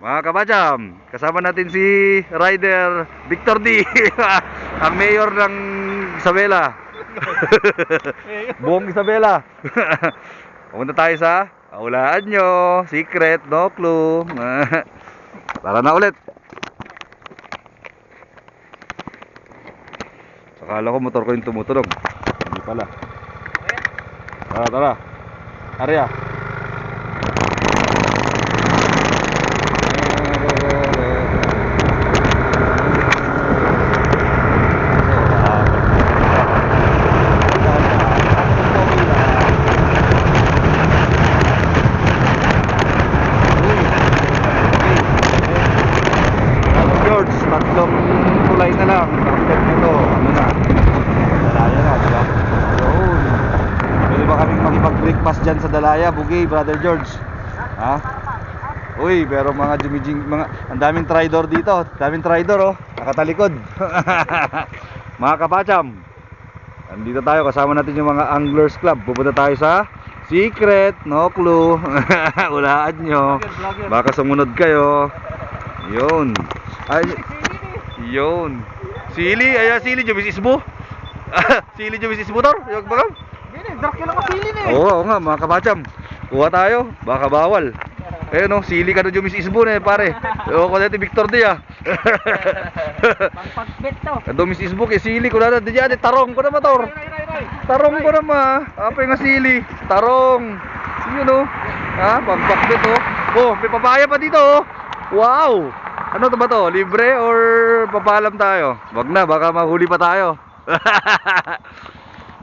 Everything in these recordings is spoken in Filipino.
Mga kabacham, kasama natin si Rider Victor D. ang mayor ng Isabela. Buong Isabela. Pumunta tayo sa Aulaan nyo. Secret, no clue. Tara na ulit. Akala ko motor ko yung tumutunog. Hindi pala. Tara, tara. Arya. George, tatlong tulay na lang. After nito, ano na? Dalaya na, di ba? Yun. Pwede ba kaming makipag-breakfast dyan sa Dalaya, Bugay, Brother George? Ha? Uy, pero mga jumijing, mga, ang daming tridor dito. Daming tridor, oh. Nakatalikod. mga kapacham, andito tayo, kasama natin yung mga Anglers Club. Pupunta tayo sa Secret, no clue. Ulaan nyo. Baka sumunod kayo. Yun. Ay, yun. Sili, ay sili jumis isbo. sili jumis isbo tor. Yung baga. Gini, Dracula ka pili ni. Oo, oo nga mga kabacham. Kuha tayo, baka bawal. Eh no, sili ka na jumis isbo na eh, pare. Oo ko dito Victor di ah. Pagpagbet to. Kado mis isbo kay sili ko na di jadi tarong ko na motor. Tarong ko na ma. Apa nga sili? Tarong. Yun oh. Ha, pagbakbit oh. Oh, may papaya pa dito oh. Wow. Ano to ba to? Libre or papalam tayo? Wag na, baka mahuli pa tayo.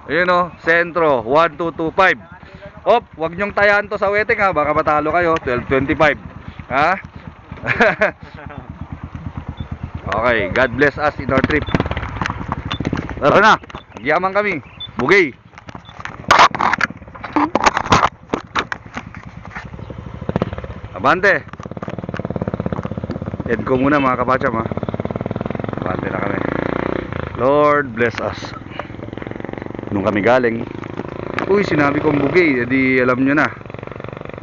Ayun oh, sentro 1225. Op, wag nyong tayan to sa weteng ha, baka matalo kayo 1225. Ha? okay, God bless us in our trip. Tara na, nagyaman kami. Bugay. Abante. End ko muna mga kapacham ha. Abante na kami. Lord bless us. Nung kami galing, uy sinabi kong bugay, edi alam nyo na.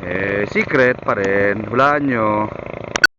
Eh, secret pa rin. Hulaan nyo.